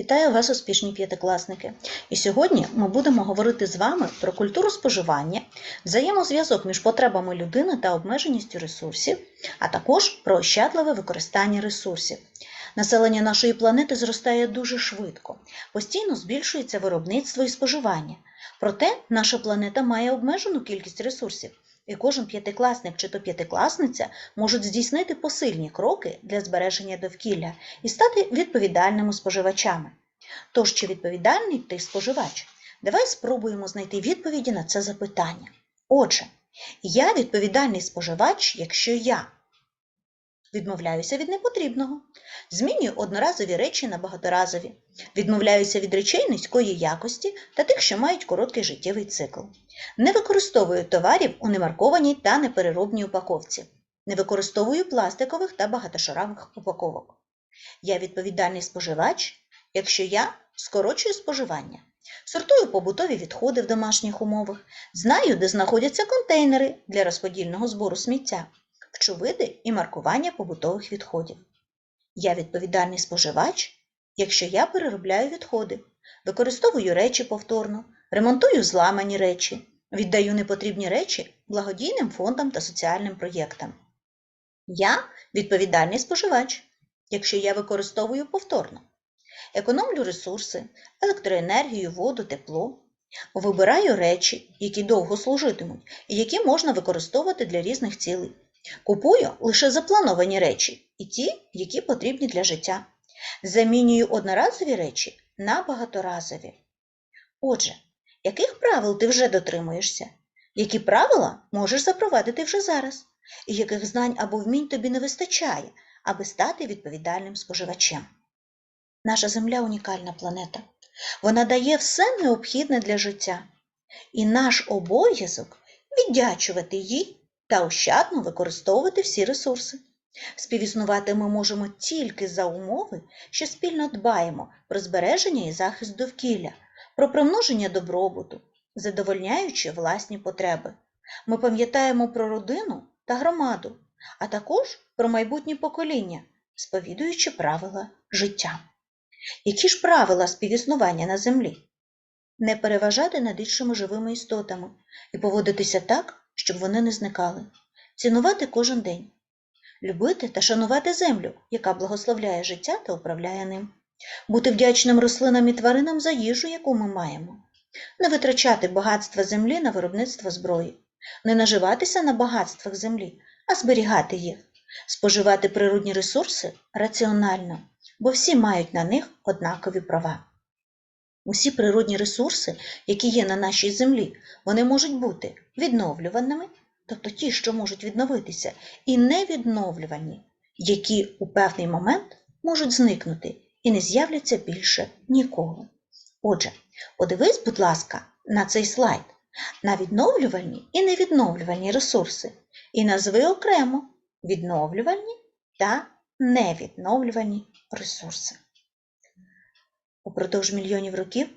Вітаю вас, успішні п'ятикласники! І сьогодні ми будемо говорити з вами про культуру споживання, взаємозв'язок між потребами людини та обмеженістю ресурсів, а також про ощадливе використання ресурсів. Населення нашої планети зростає дуже швидко, постійно збільшується виробництво і споживання. Проте наша планета має обмежену кількість ресурсів, і кожен п'ятикласник чи то п'ятикласниця можуть здійснити посильні кроки для збереження довкілля і стати відповідальними споживачами. Тож, чи відповідальний ти споживач? Давай спробуємо знайти відповіді на це запитання. Отже, я відповідальний споживач, якщо я відмовляюся від непотрібного, змінюю одноразові речі на багаторазові, відмовляюся від речей низької якості та тих, що мають короткий життєвий цикл. Не використовую товарів у немаркованій та непереробній упаковці. Не використовую пластикових та багатошарових упаковок. Я відповідальний споживач, якщо я скорочую споживання, сортую побутові відходи в домашніх умовах, знаю, де знаходяться контейнери для розподільного збору сміття, вчу види і маркування побутових відходів. Я відповідальний споживач, якщо я переробляю відходи, використовую речі повторно, ремонтую зламані речі, віддаю непотрібні речі благодійним фондам та соціальним проєктам. Я відповідальний споживач, якщо я використовую повторно, економлю ресурси, електроенергію, воду, тепло, вибираю речі, які довго служитимуть і які можна використовувати для різних цілей. Купую лише заплановані речі і ті, які потрібні для життя. Замінюю одноразові речі на багаторазові. Отже, яких правил ти вже дотримуєшся? Які правила можеш запровадити вже зараз? І яких знань або вмінь тобі не вистачає, аби стати відповідальним споживачем? Наша Земля унікальна планета. Вона дає все необхідне для життя. І наш обов'язок віддячувати їй та ощадно використовувати всі ресурси. Співіснувати ми можемо тільки за умови, що спільно дбаємо про збереження і захист довкілля, про примноження добробуту, задовольняючи власні потреби. Ми пам'ятаємо про родину та громаду, а також про майбутнє покоління, сповідуючи правила життя. Які ж правила співіснування на землі? Не переважати над іншими живими істотами і поводитися так, щоб вони не зникали, цінувати кожен день, любити та шанувати землю, яка благословляє життя та управляє ним, бути вдячним рослинам і тваринам за їжу, яку ми маємо, не витрачати багатства землі на виробництво зброї, не наживатися на багатствах землі, а зберігати їх, споживати природні ресурси раціонально, бо всі мають на них однакові права. Усі природні ресурси, які є на нашій землі, вони можуть бути відновлюваними, тобто ті, що можуть відновитися, і невідновлювані, які у певний момент можуть зникнути і не з'являться більше ніколи. Отже, подивись, будь ласка, на цей слайд на відновлювальні і невідновлювальні ресурси і назви окремо відновлювальні та невідновлювальні ресурси. Упродовж мільйонів років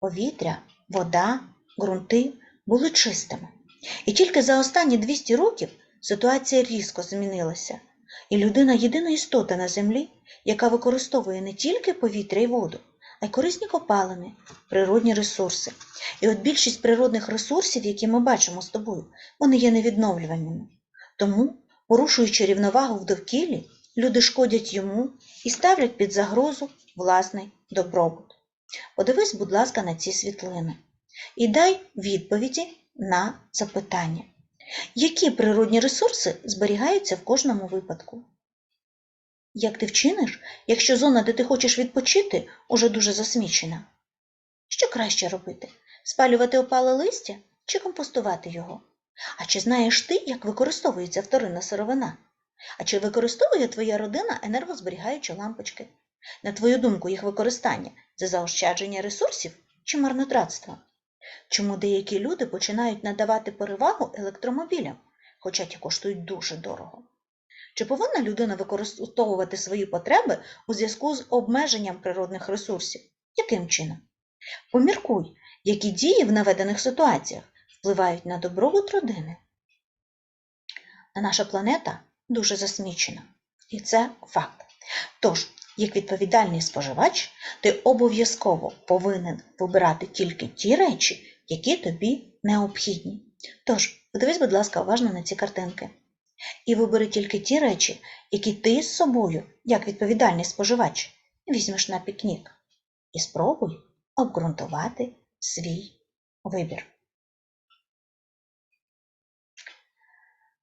повітря, вода, ґрунти були чистими. І тільки за останні 200 років ситуація різко змінилася, і людина єдина істота на землі, яка використовує не тільки повітря і воду, а й корисні копалини, природні ресурси. І от більшість природних ресурсів, які ми бачимо з тобою, вони є невідновлюваними. Тому, порушуючи рівновагу в довкіллі, люди шкодять йому і ставлять під загрозу власний добробут. Подивись, будь ласка, на ці світлини і дай відповіді на запитання. Які природні ресурси зберігаються в кожному випадку? Як ти вчиниш, якщо зона, де ти хочеш відпочити, уже дуже засмічена? Що краще робити? Спалювати опале листя чи компостувати його? А чи знаєш ти, як використовується вторинна сировина? А чи використовує твоя родина енергозберігаючі лампочки? На твою думку, їх використання це заощадження ресурсів чи марнотратство? Чому деякі люди починають надавати перевагу електромобілям, хоча ті коштують дуже дорого? Чи повинна людина використовувати свої потреби у зв'язку з обмеженням природних ресурсів? Яким чином? Поміркуй, які дії в наведених ситуаціях впливають на добробут родини. Наша планета дуже засмічена, і це факт. Тож, Як відповідальний споживач, ти обов'язково повинен вибирати тільки ті речі, які тобі необхідні. Тож, подивись, будь ласка, уважно на ці картинки. І вибери тільки ті речі, які ти з собою, як відповідальний споживач, візьмеш на пікнік. І спробуй обґрунтувати свій вибір.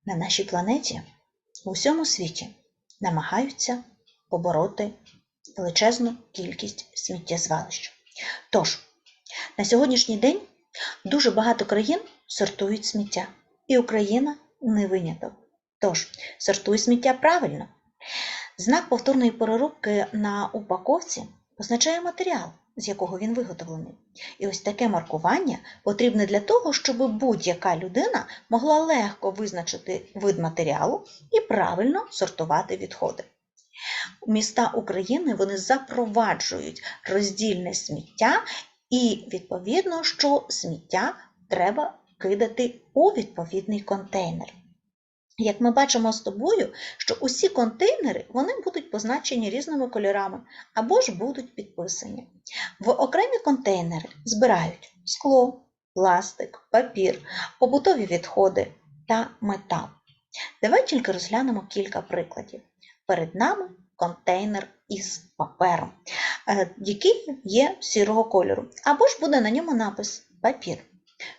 На нашій планеті у всьому світі намагаються побороти величезну кількість сміттєзвалищ. Тож, на сьогоднішній день дуже багато країн сортують сміття, і Україна не виняток. Тож, сортуй сміття правильно. Знак повторної переробки на упаковці позначає матеріал, з якого він виготовлений. І ось таке маркування потрібне для того, щоб будь-яка людина могла легко визначити вид матеріалу і правильно сортувати відходи. Міста України вони запроваджують роздільне сміття, і відповідно, що сміття треба кидати у відповідний контейнер. Як ми бачимо з тобою, що усі контейнери вони будуть позначені різними кольорами або ж будуть підписані. В окремі контейнери збирають скло, пластик, папір, побутові відходи та метал. Давай тільки розглянемо кілька прикладів. Перед нами контейнер із папером, е, який є сірого кольору, або ж буде на ньому напис папір.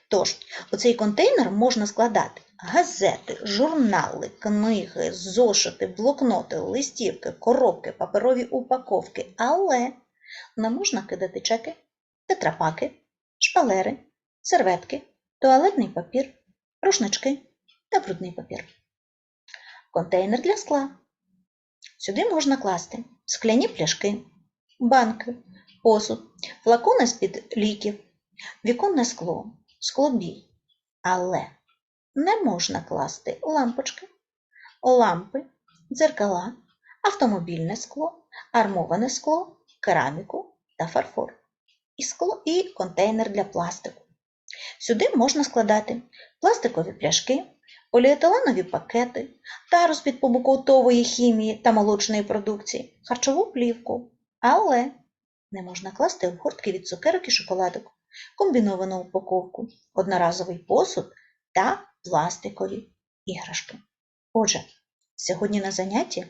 Тож, у цей контейнер можна складати газети, журнали, книги, зошити, блокноти, листівки, коробки, паперові упаковки, але не можна кидати чеки, тетрапаки, шпалери, серветки, туалетний папір, рушнички та брудний папір. Контейнер для скла. Сюди можна класти скляні пляшки, банки, посуд, флакони з-під ліків, віконне скло, склобій. Але не можна класти лампочки, лампи, дзеркала, автомобільне скло, армоване скло, кераміку та фарфор. І скло і контейнер для пластику. Сюди можна складати пластикові пляшки, поліетиленові пакети, тару з-під побутової хімії та молочної продукції, харчову плівку. Але не можна класти обгортки від цукерок і шоколадок, комбіновану упаковку, одноразовий посуд та пластикові іграшки. Отже, сьогодні на занятті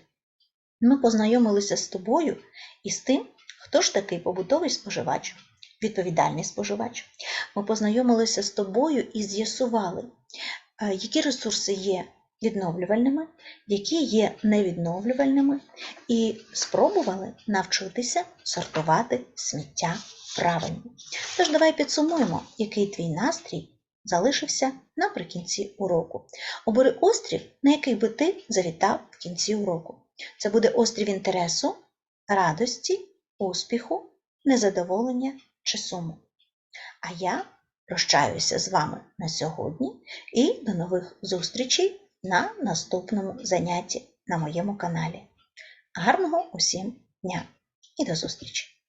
ми познайомилися з тобою і з тим, хто ж такий побутовий споживач, відповідальний споживач. Ми познайомилися з тобою і з'ясували, е, які ресурси є відновлювальними, які є невідновлювальними, і спробували навчитися сортувати сміття правильно. Тож давай підсумуємо, який твій настрій залишився наприкінці уроку. Обери острів, на який би ти завітав в кінці уроку. Це буде острів інтересу, радості, успіху, незадоволення чи суму. А я прощаюся з вами на сьогодні і до нових зустрічей на наступному занятті на моєму каналі. Гарного усім дня і до зустрічі!